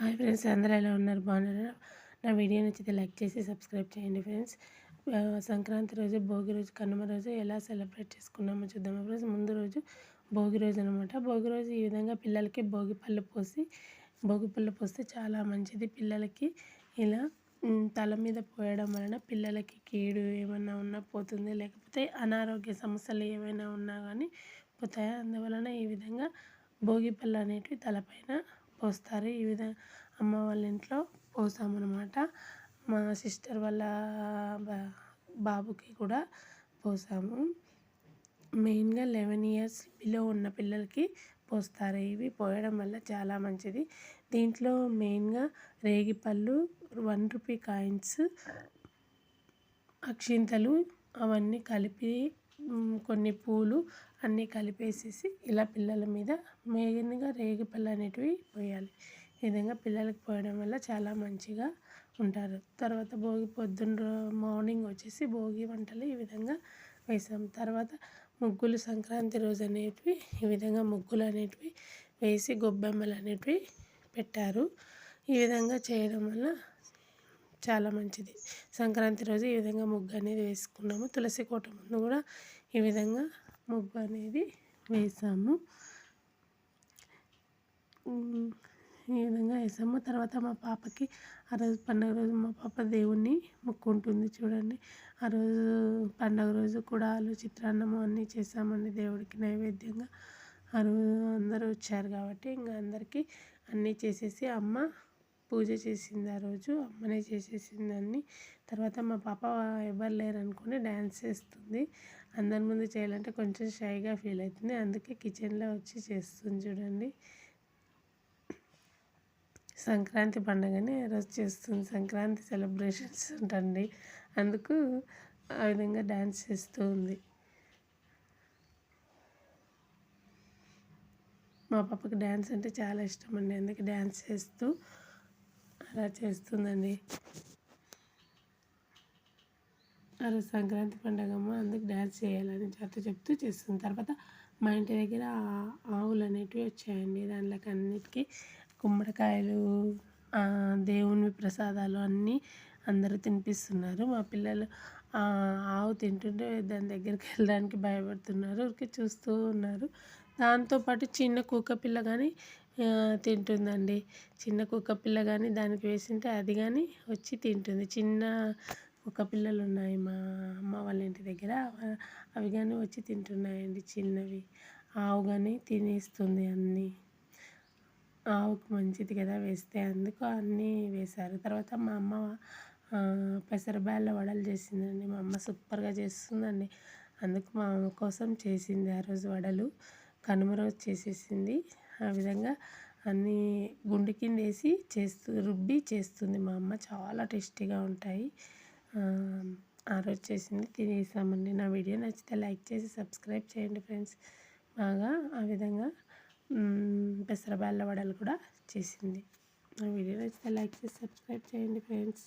Hi friends అందరూ ఎలా ఉన్నారు? బాగున్నారా? నా వీడియో నచ్చితే లైక్ చేసి సబ్స్క్రైబ్ చేయండి ఫ్రెండ్స్. సంక్రాంతి రోజు భోగి రోజు కనుమ రోజు ఎలా సెలబ్రేట్ చేసుకున్నామో చూద్దాము ఫ్రెండ్స్. ముందు రోజు భోగి రోజు అనమాట భోగి రోజు ఈ విధంగా పిల్లలకి భోగి పళ్ళు పోసి భోగి పళ్ళు పోస్తే చాలా మంచిది. పిల్లలకి ఇలా తల మీద పోయడం వలన పిల్లలకి కీడు ఏమైనా ఉన్నా పోతుంది. లేకపోతే అనారోగ్య సమస్యలు ఏమైనా ఉన్నా కానీ పోతాయి? అందువలన ఈ విధంగా భోగి పళ్ళు అనేటివి తలపైన పోస్తారు. ఈ విధంగా అమ్మ వాళ్ళ ఇంట్లో పోసామన్నమాట. మా సిస్టర్ వాళ్ళ బాబుకి కూడా పోసాము. మెయిన్గా లెవెన్ ఇయర్స్ బిలో ఉన్న పిల్లలకి పోస్తారు. ఇవి పోయడం వల్ల చాలా మంచిది. దీంట్లో మెయిన్గా రేగిపళ్ళు వన్ రూపీ కాయిన్స్ అక్షింతలు అవన్నీ కలిపి కొన్ని పూలు అన్నీ కలిపేసేసి ఇలా పిల్లల మీద మెయిన్గా రేగిపళ్ళు అనేటివి పోయాలి. ఈ విధంగా పిల్లలకి పోయడం వల్ల చాలా మంచిగా ఉంటారు. తర్వాత భోగి పొద్దున్న మార్నింగ్ వచ్చేసి భోగి వంటలు ఈ విధంగా వేసాం. తర్వాత ముగ్గులు సంక్రాంతి రోజు అనేటివి ఈ విధంగా ముగ్గులు అనేటివి వేసి గొబ్బెమ్మలు అనేటివి పెట్టారు. ఈ విధంగా చేయడం వల్ల చాలా మంచిది. సంక్రాంతి రోజు ఈ విధంగా ముగ్గు అనేది వేసుకున్నాము తులసి కోట ముందు కూడా ఈ విధంగా ముగ్గు అనేది వేసాము. ఈ విధంగా వేసాము. తర్వాత మా పాపకి ఆ రోజు పండుగ రోజు మా పాప దేవుణ్ణి మొక్కుంటుంది చూడండి. ఆ రోజు పండుగ రోజు కుడాలు చిత్రాన్నము అన్నీ చేసామండి దేవుడికి నైవేద్యంగా. ఆ రోజు అందరూ వచ్చారు కాబట్టి ఇంకా అందరికీ అన్నీ చేసేసి అమ్మ పూజ చేసింది ఆ రోజు అమ్మనే చేసేసింది అన్ని. తర్వాత మా పాప ఎవరు లేరనుకుని డ్యాన్స్ చేస్తుంది. అందరి ముందు చేయాలంటే కొంచెం షైగా ఫీల్ అవుతుంది. అందుకే కిచెన్లో వచ్చి చేస్తుంది చూడండి. సంక్రాంతి పండుగని రోజు చేస్తుంది. సంక్రాంతి సెలబ్రేషన్స్ ఉంటుంది అందుకు ఆ విధంగా డ్యాన్స్ చేస్తూ ఉంది. మా పాపకి డ్యాన్స్ అంటే చాలా ఇష్టం అండి. అందుకే డ్యాన్స్ చేస్తూ అలా చేస్తుందండి. అలా సంక్రాంతి పండగమ్మ అందుకు డ్యాన్స్ చేయాలని చేత చెప్తూ చేస్తుంది. తర్వాత మా ఇంటి దగ్గర ఆవులు అనేటివి వచ్చాయండి. దాంట్లోకి అన్నిటికీ గుమ్మడికాయలు దేవుని ప్రసాదాలు అన్నీ అందరూ తినిపిస్తున్నారు. మా పిల్లలు ఆవు తింటుంటే దాని దగ్గరికి వెళ్ళడానికి భయపడుతున్నారు. ఊరికే చూస్తూ ఉన్నారు. దాంతోపాటు చిన్న కుక్క పిల్ల కానీ తింటుందండి. చిన్న కుక్క పిల్ల కానీ దానికి వేసింటే అది కానీ వచ్చి తింటుంది. చిన్న కుక్క పిల్లలు ఉన్నాయి మా అమ్మ వాళ్ళ ఇంటి దగ్గర. అవి కానీ వచ్చి తింటున్నాయండి చిన్నవి. ఆవు కానీ తినేస్తుంది అన్నీ. ఆవుకు మంచిది కదా వేస్తే అందుకు అన్నీ వేశారు. తర్వాత మా అమ్మ పెసరబ్యాళ్ళ వడలు చేసిందండి. మా అమ్మ సూపర్గా చేస్తుందండి. అందుకు మా అమ్మ కోసం చేసింది ఆ రోజు వడలు. కనుమ రోజు చేసేసింది. ఆ విధంగా అన్నీ గుండె కింద వేసి చేస్తూ రుబ్బి చేస్తుంది మా అమ్మ. చాలా టేస్టీగా ఉంటాయి. ఆ రోజు చేసింది తినేసామండి. నా వీడియో నచ్చితే లైక్ చేసి సబ్స్క్రైబ్ చేయండి ఫ్రెండ్స్. బాగా ఆ విధంగా పెసరబాళ్ళ వడలు కూడా చేసింది. నా వీడియో నచ్చితే లైక్ చేసి సబ్స్క్రైబ్ చేయండి ఫ్రెండ్స్.